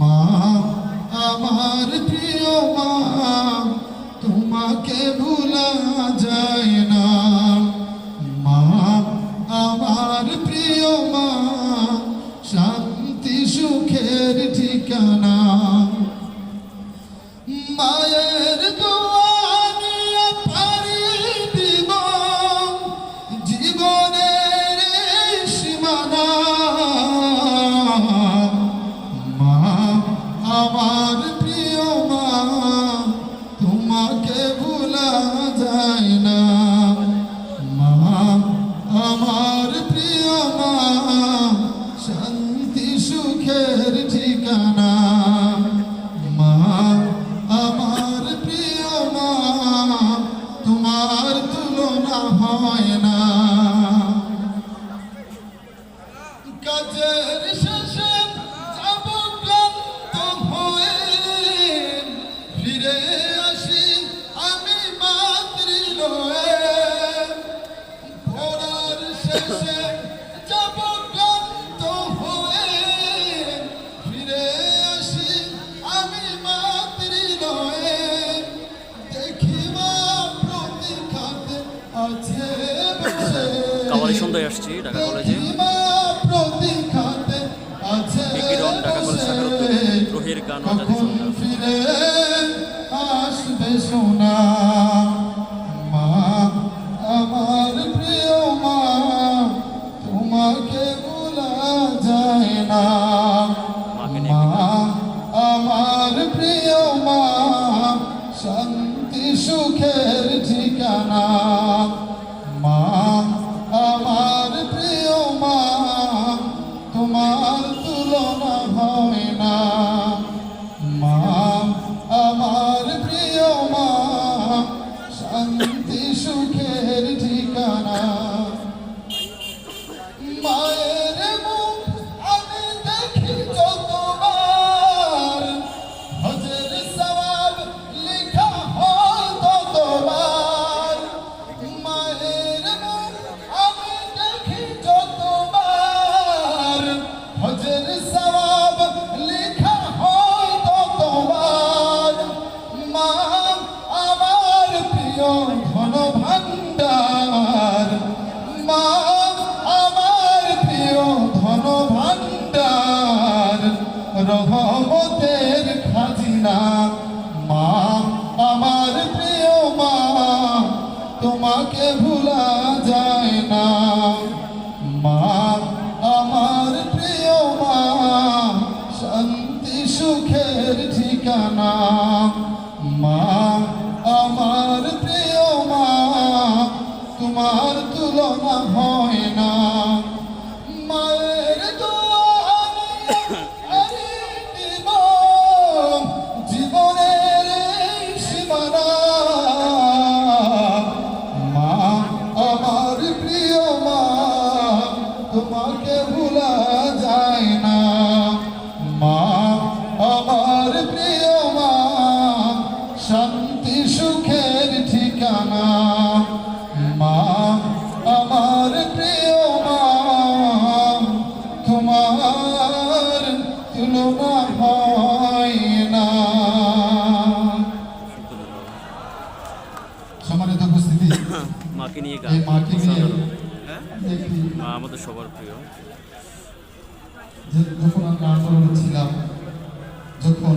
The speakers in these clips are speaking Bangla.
মা, আমার প্রিয় মা, তোমাকে ভুলা যায় না। মা, আমার প্রিয় মা, শান্তি সুখের ঠিকানা। মায়ের জীবনের সীমানা ঠিকানা কাওয়ালি সন্ধ্যায় আসছি ঢাকা কলেজে। বিকিরণ ঢাকা কলেজ শাখার উদ্যোগে রোহের গান ও জাতি সন্ধ্যা। আমার প্রিয় মা তোমাকে ভোলা যায় না। সুখের ঠিকানা রহমতের খাজিনা। মা আমার প্রিয় মা তোমাকে শান্তি সুখের ঠিকানা। মা আমার প্রিয় মা তোমার তুলনা হয় না। সম্মানিত উপস্থিতি মাকে নিয়ে গান মাকে নিয়ে মা আমাদের সবার প্রিয়। যখন আমরা আন্দোলনে ছিলাম যখন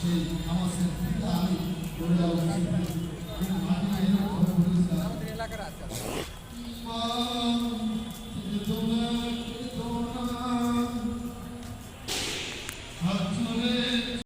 সেই আমার সেন্সিটা আমি করে যাওয়া উচিত